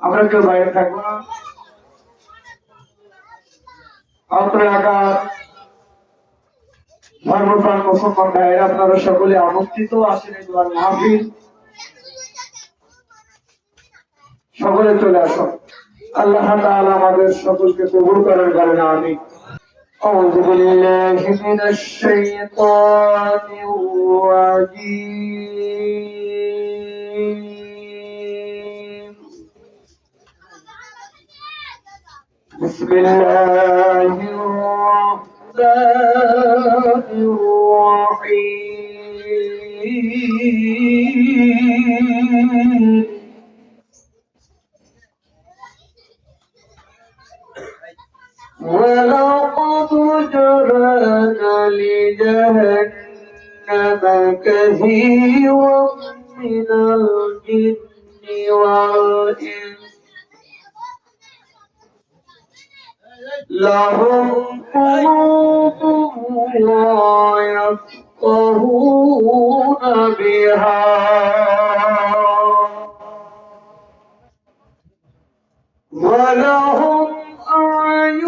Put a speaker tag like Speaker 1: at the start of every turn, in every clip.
Speaker 1: আমরা কেউ বাইরে থাকবো না অত্র এলাকার ধর্মপ্রাণ মুসলমান ভাইয়েরা আপনারা সকলে আমন্ত্রিত আসেন এই দোয়ার মাহফিল সকলে চলে আসুন আল্লাহ তাআলা আমাদের সকলকে কবুল করার কারণে আমি أعوذ بالله من الشيطان الرجيم بسم الله الرحمن الرحيم. ولقد جرأنا لجهنم كثيرا من الجن والإنس. لهم قلوب لا يفقهون بها. ولهم أعين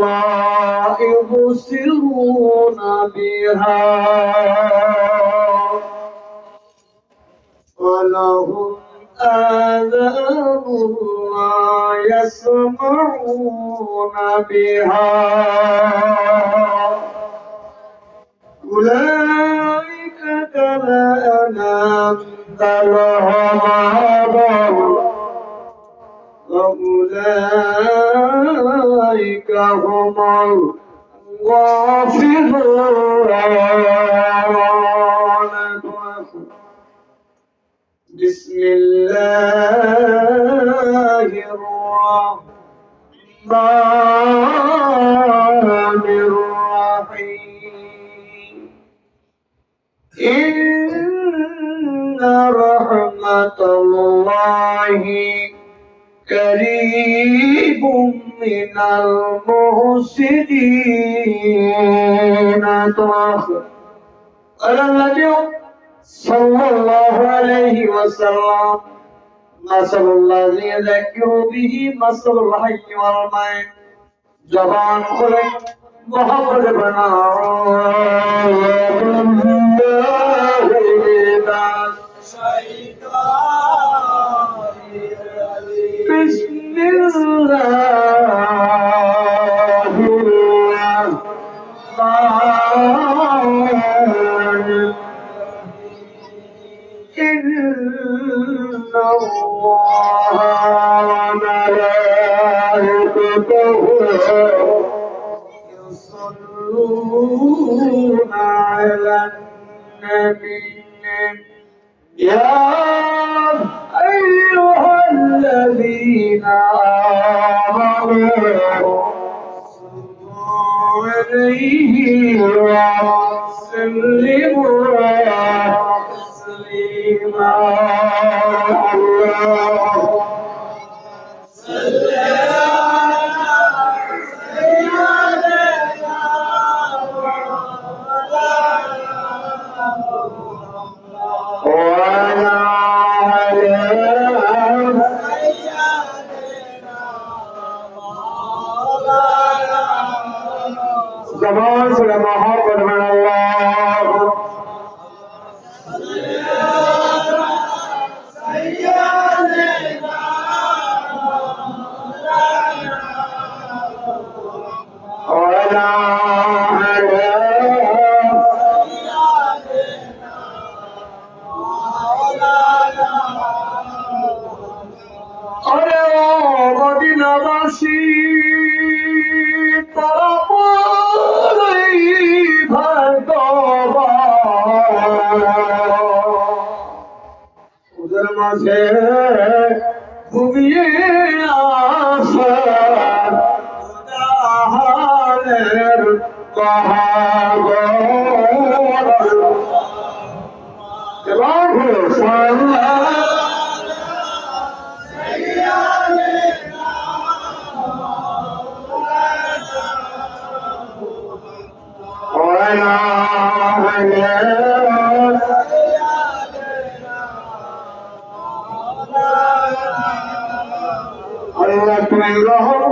Speaker 1: لا يبصرون بها. ولهم آذان لا يسمعون بها. أولئك كالأنام بل هم وأولئك هم الغافلون. رحمة الله قريب من المحسنين قال النبي صلى الله عليه وسلم مثل الذي يذكر به مثل الحي والميت জবান খুলে মহব্বত بسم ওদের মাঝে ঘুমিয়ে আসার কহাগ এবার হলো সাল্লাহ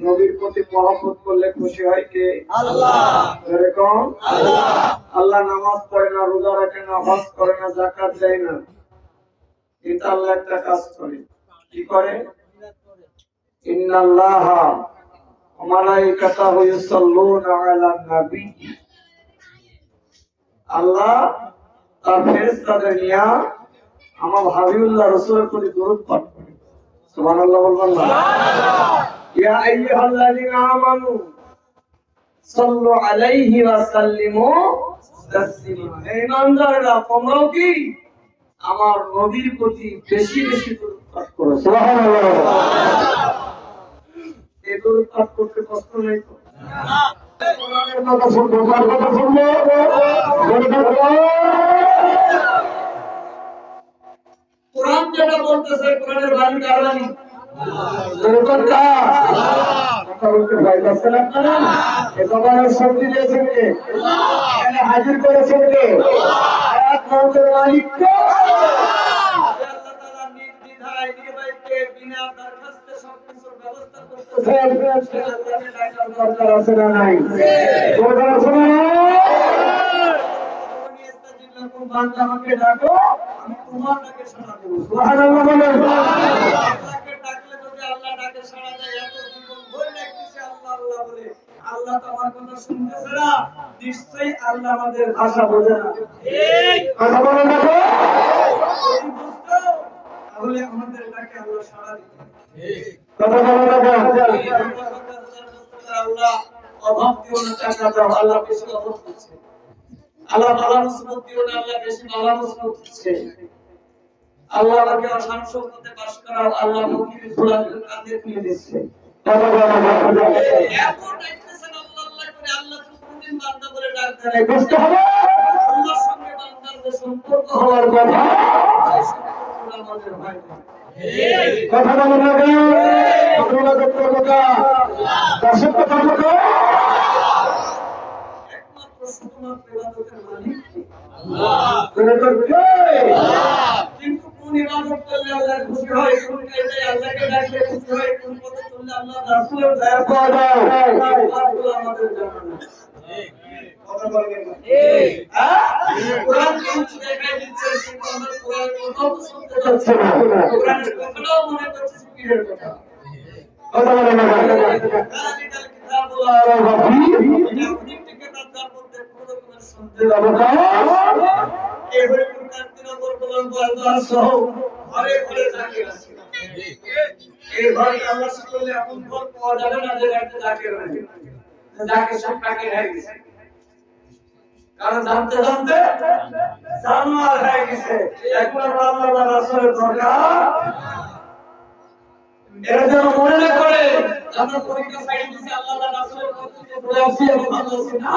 Speaker 1: নবীর প্রতি মহব্বত করলে খুশি হয় কে? এরকম আল্লাহ। নামাজ পড়ে না রোজা রাখে না হজ করে না জাকাত দেয় না। কিন্তু আল্লাহ একটা কাজ করে। কি করে? ইন্নাল্লাহ মালাইকাতাহু ইউসাল্লুনা আলান নবী। আল্লাহ তার ফেরেশতাদের নিয়ে আমার হাবিবুল্লাহ রাসূলের প্রতি দরুদ পাঠ করে। আমার নবীর প্রতি বেশি বেশি পাঠ পাঠ করতে কষ্ট নেই তো? যেটা বলতেছে কোরআনের বাণী কার বাণী? দরুদ কার? কথা বলতে ভয় পাচ্ছেন আপনারা? এ জবানের শক্তি দিয়েছেন কে? এখানে হাজির করেছেন কে? আয়াত মন্ত্রের মালিক কে? আল্লাহ তাআলা নির্দ্বিধায় নির্বাইকে বিনা দরখাস্তে সবকিছুর ব্যবস্থা করতেছেন। আল্লাহকে দরকার আছে না নাই? দরকার আছে না নাই? বান্দা আমাকে ডাকো আমি তোমার ডাকে সাড়া দেবো। সুবহানাল্লাহ বলেন। আল্লাহকে ডাকলে যদি আল্লাহ ডাকে সাড়া দেয় এত জীবন ভরে ডাকতেছে আল্লাহ আল্লাহ বলে? আল্লাহ তো কথা শুনতেছে না। নিশ্চয়ই আল্লাহ আমাদের ভাষা বোঝে না। কথা বলেন না তাহলে আমাদের ডাকে আল্লাহ সাড়া দিত। কথা বলেন না আল্লাহ অভাব দিও না টাকা দাও আল্লাহ বেশি অভাব দিচ্ছে আল্লাহ বালা মুসিবত দিও না আল্লাহ বেশি মুসিবত দিচ্ছে। আল্লাহ আমাকে বাস করাও আল্লাহ ঘোড়া কাঁধে তুলে দিচ্ছে। সম্পর্ক হওয়ার কথা। কথা। বলেন না। কেন? কথা কথা একমাত্র ইবাদতের মালিক কে? কিন্তু কোন ইবাদত করলে আল্লাহ খুশি হয় কোন কাজে আল্লাহকে ডাকলে খুশি হয় কোন পথে চললে আল্লাহ রাসূলের দয়া পাওয়া যায় এই কথাগুলো আমাদের জানা নেই। কথা বলবেন না? হ্যাঁ? কোরআন কিন্তু দেখাই দিচ্ছে কিন্তু আমরা কোরআনের কথাও শুনতে পাচ্ছি না। কোরআনের কথাটাও মনে করছি পীরের কথা। কথা বলেন না যালিকাল কিতাবুল্লাহ রাব্বি এমনি কিতাব যার মধ্যে কোনো রকমের সন্দেহ অবকাশ এই হরিপুরকার তিন নম্বর কলম বাজার সহ ঘরে ঘরে জাকির আছে এই ঘরে আমরা সকলে এমন ঘর পাওয়া যাবে না যে একটা জাকির নেই জাকির সব টাকে হয়ে গেছে কারণ জানতে জানতে জানোয়ার হয়ে গেছে একবার আল্লাহ রাসূলের দরকার এরা যেন মনে না করে আমরা পরীক্ষা সাইড দিছি আল্লাহ রাসূলের কর্তৃত্ব বলে আসি এবং ভালো না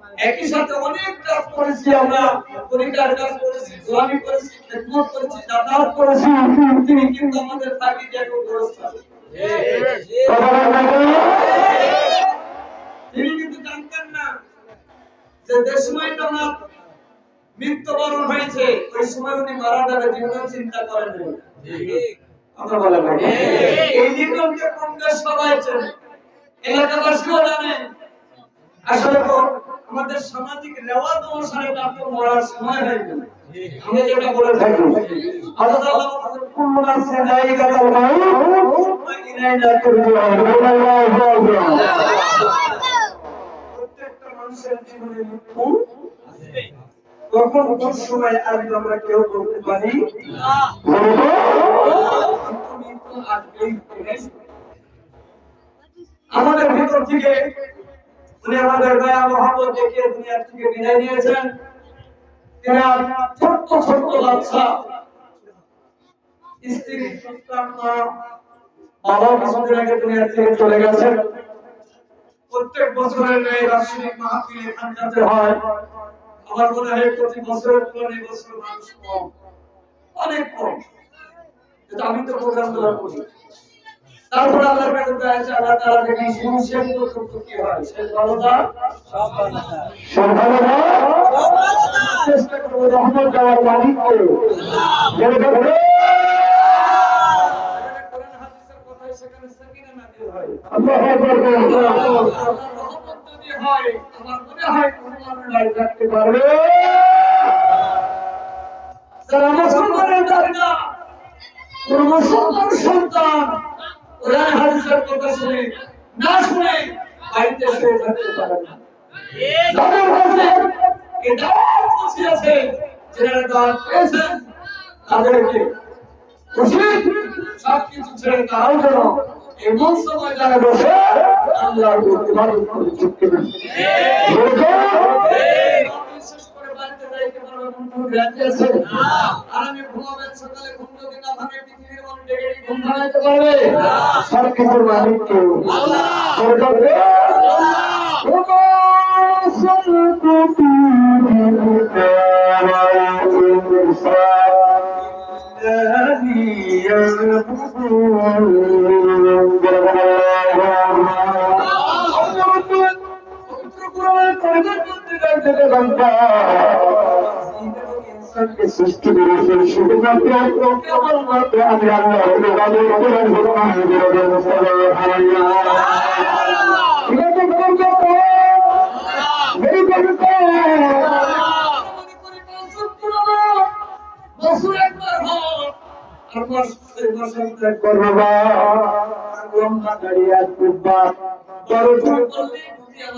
Speaker 1: একই সাথে অনেক কাজ করেছি আমরা। তরিকার কাজ করেছি, গোলামি করেছি, খেদমত করেছি, যাতায়াত করেছি। তিনি কিন্তু আমাদের করেছেন। তিনি কিন্তু জানতেন না যে যে সময়টা ওনার মৃত্যুবরণ হয়েছে। ওই সময় উনি মারা যাবে জীবনের চিন্তা করেন এলাকাবাসীও জানে আসলে আমাদের সামাজিক রেওয়াজ অনুসারে সময় হয়ে গেল। আমি যেটা বলে থাকি হযরত আল্লাহ কুল্লু নাফসিন যায়িকাতুল মাউত ওয়া ইলাইনা তুরজাউন প্রত্যেকটা মানুষের জীবনে মৃত্যু। কখন কোন সময় আসবে আমরা কেউ বলতে পারি? না মৃত্যু আসবেই আমাদের ভিতর থেকে উনি আমাদের দয়া মহব্বত দেখিয়ে দুনিয়ার থেকে বিদায় নিয়েছেন। ছোট্ট ছোট্ট বাচ্চা। স্ত্রী সন্তান বাবা কিছুদিন আগে দুনিয়ার থেকে চলে গেছেন। প্রত্যেক বছরের এই বার্ষিক মাহফিলে হয়। আমার মনে হয় প্রতি বছরের তুলনায় বছর মানুষ কম। অনেক কম। আমি তো প্রোগ্রাম করি তারপর আল্লাহর কাছে দোয়া আছে আল্লাহ তাআলা দেখি শুরু শেষ পর্যন্ত কি হয়? শেষ ভালো না
Speaker 2: সকালে চেষ্টা করব রহমত দেওয়ার
Speaker 1: যারা মুসলমানের দাবি না মুসলমান সন্তান কোরআন হাদিসের কথা শুনে, না শুনে, বাড়িতে শুয়ে থাকতে পারে না যাদের কাছে এই আছে যারা দাওয়াত পেয়েছেন তাদেরকে উচিত সবকিছু ছেড়ে তারাও যেন এই মঞ্চ ময়দানে বসে আল্লাহর ইবাদত করে চুক্তি এমন? আর আমি ঘুমাবেন সকালে ঘুম যদি না ভাঙে পৃথিবীর মানুষ ডেকে ডেকে ঘুম ভাঙাইতে পারবে
Speaker 2: সব ইনসানকে সৃষ্টি করেছেন শুধুমাত্র কেবলমাত্র আমি আল্লাহ ইবাদত করার জন্য আমি বিরোধের মুসলমান ইবাদত করতে মেরি করতে
Speaker 1: বছর একবার আর বছর বছর
Speaker 2: করবা দাঁড়িয়ে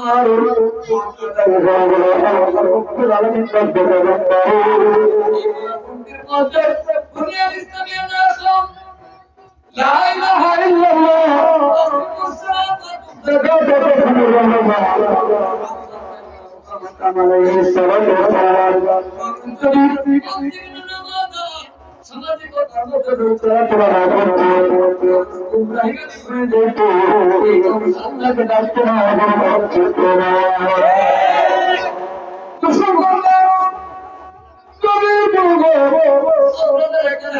Speaker 2: আসবা বড় ছোট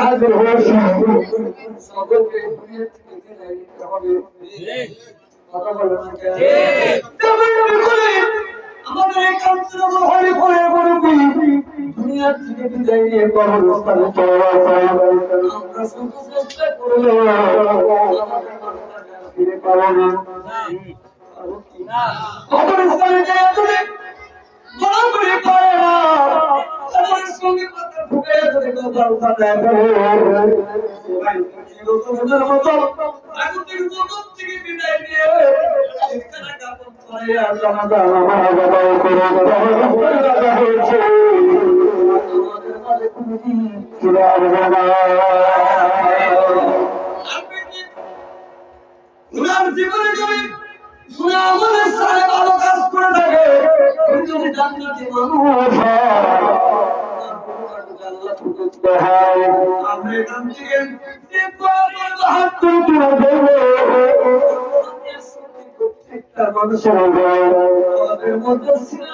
Speaker 1: হাজির সকলকে কেন? তবে আমি বলি, আমাদের এই কান্তর হরি করে বলবি দুনিয়া থেকে বিদায় নিয়ে কবরস্থানে চলে যাই আমরা শুধু চেষ্টা করলে ফিরে পাবো না কবরস্থানে যাই তুমি বড় করে পারে না আমার সঙ্গে কথা ঢুকে ধরে কথা উঠাতে ভাই চিরতনের মতো আগতের জগৎ থেকে বিদায় নিয়ে এখানে কাপড় পরে আর জানাজা আমাদের মাঝে কোনো দিন আপনি কি উনার জীবনে যদি উনি আমাদের সাথে ভালো কাজ করে থাকে যদি জান্নাতি মানুষ হয়, আপনি এখান থেকে হাত করে তুলে দেবে প্রত্যেকটা মানুষের মধ্যে করে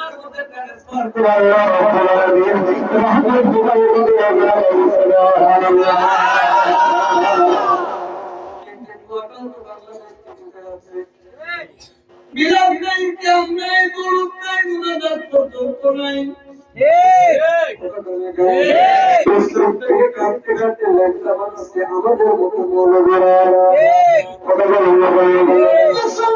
Speaker 1: মিলাদ নাই কেম নাই গরুদ নাই গুণাগার পর্যন্ত নাই আমাদের মতো মৌলবীরা রসুল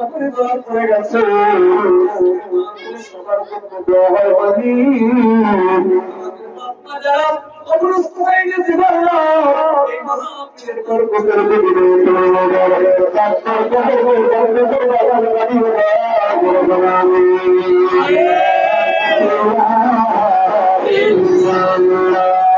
Speaker 2: দোয়া করে গেছে সবার জন্য দোয়া হয় আমি যারা অগ্রস্ত হয়ে গেছে এই মহাপীরের
Speaker 1: বরকতের দিকে
Speaker 2: মরে গেল মরে গেল ভাই মরে গেল জীবনে কোনো চিন্তা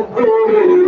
Speaker 2: Oh,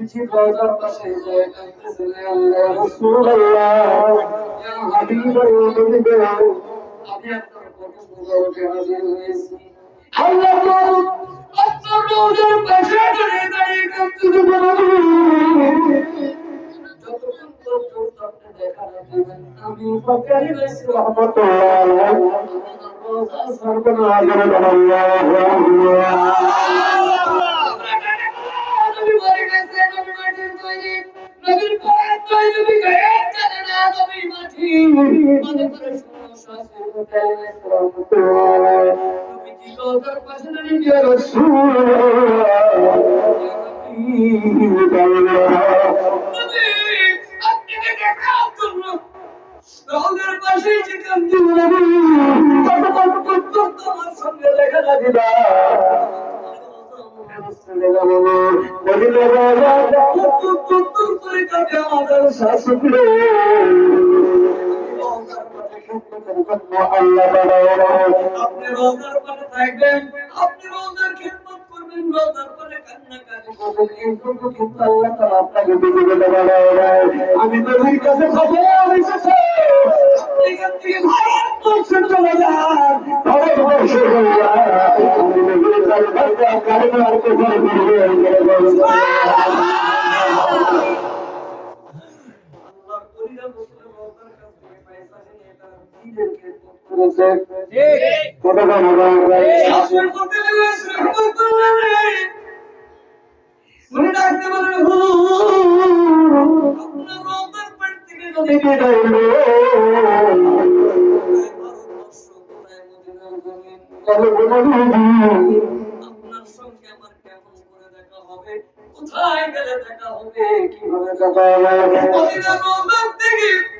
Speaker 2: কিছু দরজার পাশে যায় কাঁদতেছিলেন, আল্লাহ
Speaker 1: আমি আপনার শুনো শাসের কোথায় নবী কি গৌতর পাশে দাঁড়িয়ে দিয়ে নবী আপনি দেখার জন্য রওনার পাশে যে কান্দি নবী ততক্ষণ পর্যন্ত আমার সঙ্গে দেখা যাবে না আপনি রোজার পরে থাকবেন আপনাকে দিতে দিতে পারে আমি নবীর কাছে আল্লাহর পরিবার বসলে রোজার কাছ থেকে পয়সা নিয়ে তারা নিজেদেরকে করেছে শাসন করতে লেগেছে রহমতুল্লাহ আলাইহি। উনি ডাকতে বলেন, "হুজুর, আপনার রওজার পাশ থেকে যদি বিদায় হলো, ভারতবর্ষ কোথায় মদিনার জমিন, আপনার সঙ্গে আমার কেমন করে দেখা হবে? কোথায় গেলে দেখা হবে? কীভাবে দেখা হবে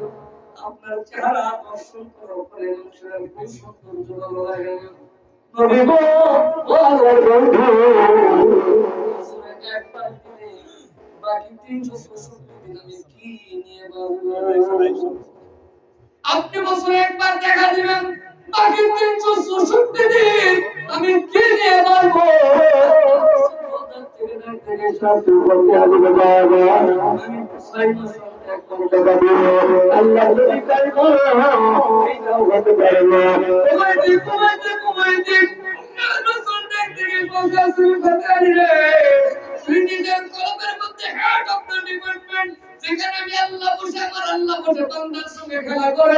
Speaker 1: আপনার চেহারা দর্শন করার মানুষের আর সৌন্দর্য ভালো লাগে না। নবী গো, ও বন্ধু, একবার দিনে বাকি 364 দিন আমি কি নিয়ে বাঁচবো? আপনি বছরে একবার দেখা দিবেন বাকি তিনশো চৌষট্টি দিন আমি কি নিয়ে বাঁচবো আমি আল্লাহ যদি তাই করে কমাইতে কমাইতে কমাইতে রসুল দেখতে গিয়ে পৌঁছাছিল ভাতারি রে নিজের কলমের মধ্যে হেড অফ দ্য ডিপার্টমেন্ট যেখানে আমি আল্লাহ বসে, আমার আল্লাহ বসে বান্দার সঙ্গে খেলা করে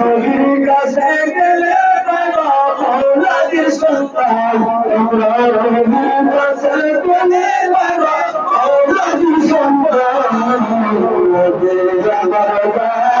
Speaker 2: নবীর কাছে গেলে বাবা মৌলাদির সন্তান আমরা নবীর কাছে গেলে বাবা মৌলাদির সন্তান বলো আমার গান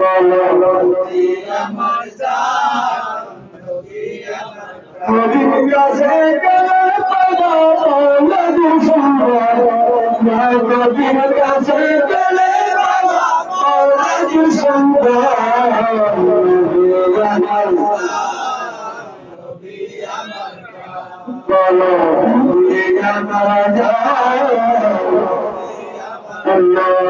Speaker 2: বলো আমার জান নবী আমার
Speaker 3: নবীর কাছে কেমন
Speaker 2: পাবো
Speaker 3: নবী সম্মান
Speaker 2: নবীর কাছে গেলে পাবো নবী সম্মান
Speaker 3: নবী আমার নবী
Speaker 2: আমার বলো নবী আমার জান আল্লাহ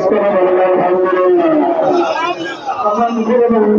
Speaker 2: করে বলুন আলহামদুলিল্লাহ আমান করে বলুন